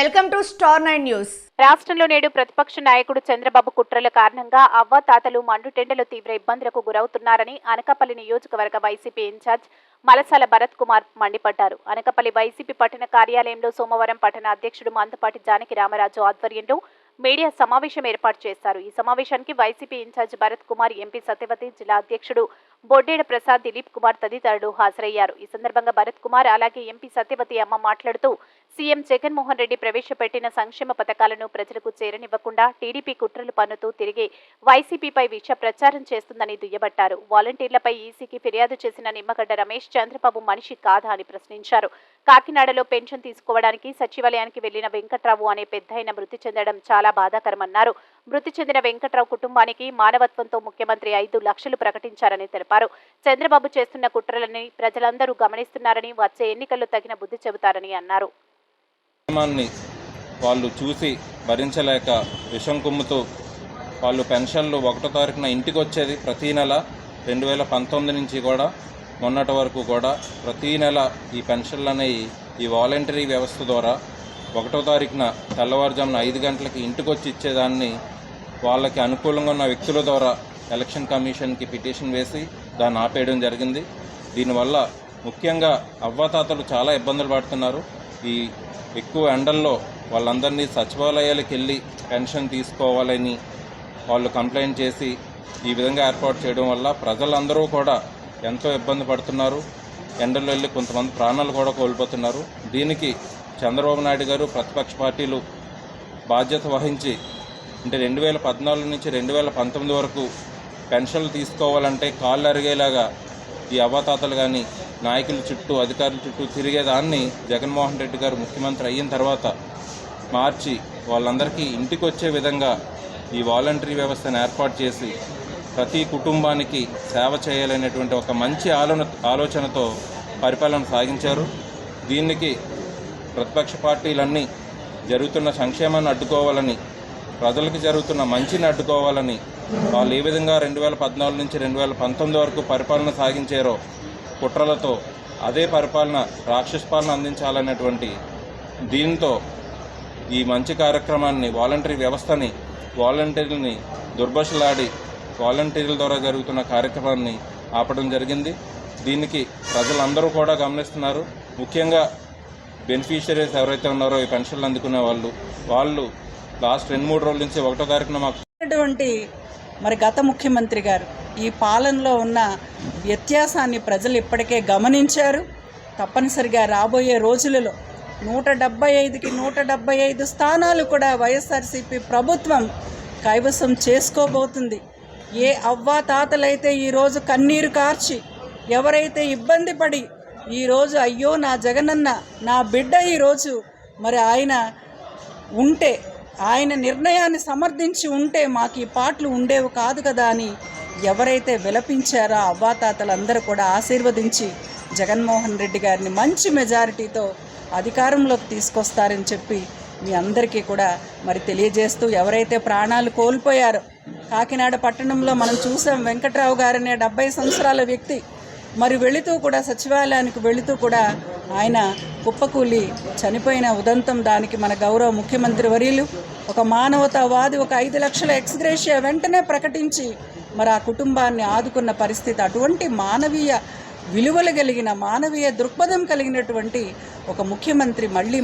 Welcome to star nine news. రాష్ట్రంలో నేడు ప్రతిపక్ష నాయకుడు చంద్రబాబు కుట్రల కారణంగా అవ్వాతాతలు మండుటెండలు తీవ్ర ఇబ్బందులకు గురవుతున్నారని అనకాపల్లి నియోజకవర్గ వైసీపీ ఇన్ఛార్జ్ మలసాల భరత్ కుమార్ మండిపడ్డారు. అనకాపల్లి వైసీపీ పట్టణ కార్యాలయంలో సోమవారం పట్టణ అధ్యక్షుడు మందపాటి జానకి రామరాజు ఆధ్వర్యంలో మీడియా సమావేశం ఏర్పాటు చేశారు. ఈ సమావేశానికి వైసీపీ ఇన్ఛార్జ్ భరత్ కుమార్ ఎంపీ సత్యవతి జిల్లా అధ్యక్షుడు బొడ్డేడ ప్రసాద్ దిలీప్ కుమార్ తదితరులు హాజరయ్యారు. ఈ సందర్భంగా భరత్ కుమార్ అలాగే ఎంపీ సత్యవతి అమ్మ మాట్లాడుతూ సీఎం జగన్మోహన్ రెడ్డి ప్రవేశపెట్టిన సంక్షేమ పథకాలను ప్రజలకు చేరనివ్వకుండా టీడీపీ కుట్రలు పన్నుతూ తిరిగి వైసీపీపై విష ప్రచారం చేస్తుందని దుయ్యబట్టారు. వాలంటీర్లపై ఈసీకి ఫిర్యాదు చేసిన నిమ్మగడ్డ రమేష్ చంద్రబాబు మనిషి కాదా అని ప్రశ్నించారు. కాకినాడలో పెన్షన్ తీసుకోవడానికి సచివాలయానికి వెళ్ళిన వెంకట్రావు అనే పెద్దయిన మృతి చెందడం చాలా బాధాకరమన్నారు. మృతి చెందిన వెంకట్రావు కుటుంబానికి మానవత్వంతో ముఖ్యమంత్రి ఐదు లక్షలు ప్రకటించారని తెలిపారు. చంద్రబాబు చేస్తున్న కుట్రలని ప్రజలందరూ గమనిస్తున్నారని వచ్చే ఎన్నికల్లో తగిన బుద్ధి చెబుతారని అన్నారు. కార్యక్రమాన్ని వాళ్ళు చూసి భరించలేక విషం కుమ్ముతూ వాళ్ళు పెన్షన్లు ఒకటో తారీఖున ఇంటికి వచ్చేది ప్రతీ నెల రెండు వేల పంతొమ్మిది నుంచి కూడా మొన్నటి వరకు కూడా ప్రతీ నెల ఈ పెన్షన్లు అనేవి ఈ వాలంటరీ వ్యవస్థ ద్వారా ఒకటో తారీఖున తెల్లవారుజామున ఐదు గంటలకి ఇంటికి వచ్చి ఇచ్చేదాన్ని వాళ్ళకి అనుకూలంగా ఉన్న వ్యక్తుల ద్వారా ఎలక్షన్ కమిషన్కి పిటిషన్ వేసి దాన్ని ఆపేయడం జరిగింది. దీనివల్ల ముఖ్యంగా అవ్వాతాతలు చాలా ఇబ్బందులు పడుతున్నారు. ఈ ఎక్కువ ఎండల్లో వాళ్ళందరినీ సచివాలయాలకు వెళ్ళి పెన్షన్ తీసుకోవాలని వాళ్ళు కంప్లైంట్ చేసి ఈ విధంగా ఏర్పాటు చేయడం వల్ల ప్రజలందరూ కూడా ఎంతో ఇబ్బంది పడుతున్నారు. ఎండల్లో వెళ్ళి కొంతమంది ప్రాణాలు కూడా కోల్పోతున్నారు. దీనికి చంద్రబాబు నాయుడు గారు ప్రతిపక్ష పార్టీలు బాధ్యత వహించి అంటే రెండు వేల పద్నాలుగు నుంచి రెండు వేల పంతొమ్మిది వరకు పెన్షన్లు తీసుకోవాలంటే కాళ్ళు అరిగేలాగా ఈ అవాతాతలు కానీ నాయకుల చుట్టూ అధికారుల చుట్టూ తిరిగేదాన్ని జగన్మోహన్ రెడ్డి గారు ముఖ్యమంత్రి అయిన తర్వాత మార్చి వాళ్ళందరికీ ఇంటికి వచ్చే విధంగా ఈ వాలంటరీ వ్యవస్థను ఏర్పాటు చేసి ప్రతి కుటుంబానికి సేవ చేయాలనేటువంటి ఒక మంచి ఆలోచన ఆలోచనతో పరిపాలన సాగించారు. దీనికి ప్రతిపక్ష పార్టీలన్నీ జరుగుతున్న సంక్షేమాన్ని అడ్డుకోవాలని ప్రజలకు జరుగుతున్న మంచిని అడ్డుకోవాలని వాళ్ళు ఏ విధంగా రెండు వేల పద్నాలుగు నుంచి రెండు వేల పంతొమ్మిది వరకు పరిపాలన సాగించారో కుట్రలతో అదే పరిపాలన రాక్షస పాలన అందించాలనేటువంటి దీంతో ఈ మంచి కార్యక్రమాన్ని వాలంటరీ వ్యవస్థని వాలంటీర్లని దుర్భషలాడి వాలంటీర్ల ద్వారా జరుగుతున్న కార్యక్రమాన్ని ఆపడం జరిగింది. దీనికి ప్రజలందరూ కూడా గమనిస్తున్నారు. ముఖ్యంగా బెనిఫిషరీస్ ఎవరైతే ఉన్నారో ఈ పెన్షన్లు అందుకునే వాళ్ళు వాళ్ళు లాస్ట్ రెండు మూడు రోజుల నుంచి ఒకటో తారీఖున మాకు మరి గత ముఖ్యమంత్రి గారు ఈ పాలనలో ఉన్న వ్యత్యాసాన్ని ప్రజలు ఇప్పటికే గమనించారు. తప్పనిసరిగా రాబోయే రోజులలో నూట డెబ్బై ఐదుకి నూట డెబ్బై ఐదు స్థానాలు కూడా వైఎస్ఆర్సీపీ ప్రభుత్వం కైవసం చేసుకోబోతుంది. ఏ అవ్వా తాతలైతే ఈరోజు కన్నీరు కార్చి ఎవరైతే ఇబ్బంది పడి ఈరోజు అయ్యో నా జగనన్న నా బిడ్డ ఈరోజు మరి ఆయన ఉంటే ఆయన నిర్ణయాన్ని సమర్థించి ఉంటే మాకు ఈ పాటలు ఉండేవి కాదు కదా అని ఎవరైతే విలపించారో అవ్వాతాతలందరూ కూడా ఆశీర్వదించి జగన్మోహన్ రెడ్డి గారిని మంచి మెజారిటీతో అధికారంలోకి తీసుకొస్తారని చెప్పి మీ అందరికీ కూడా మరి తెలియజేస్తూ ఎవరైతే ప్రాణాలు కోల్పోయారో కాకినాడ పట్టణంలో మనం చూసాం వెంకట్రావు గారనే డెబ్బై సంవత్సరాల వ్యక్తి. మరి వెళుతూ కూడా సచివాలయానికి వెళుతూ కూడా ఆయన కుప్పకూలి చనిపోయిన ఉదంతం దానికి మన గౌరవ ముఖ్యమంత్రి వర్యులు ఒక మానవతావాది ఒక ఐదు లక్షల ఎక్స్గ్రేషియా వెంటనే ప్రకటించి మరి ఆ కుటుంబాన్ని ఆదుకున్న పరిస్థితి అటువంటి మానవీయ విలువలు కలిగిన మానవీయ దృక్పథం కలిగినటువంటి ఒక ముఖ్యమంత్రి మళ్ళీ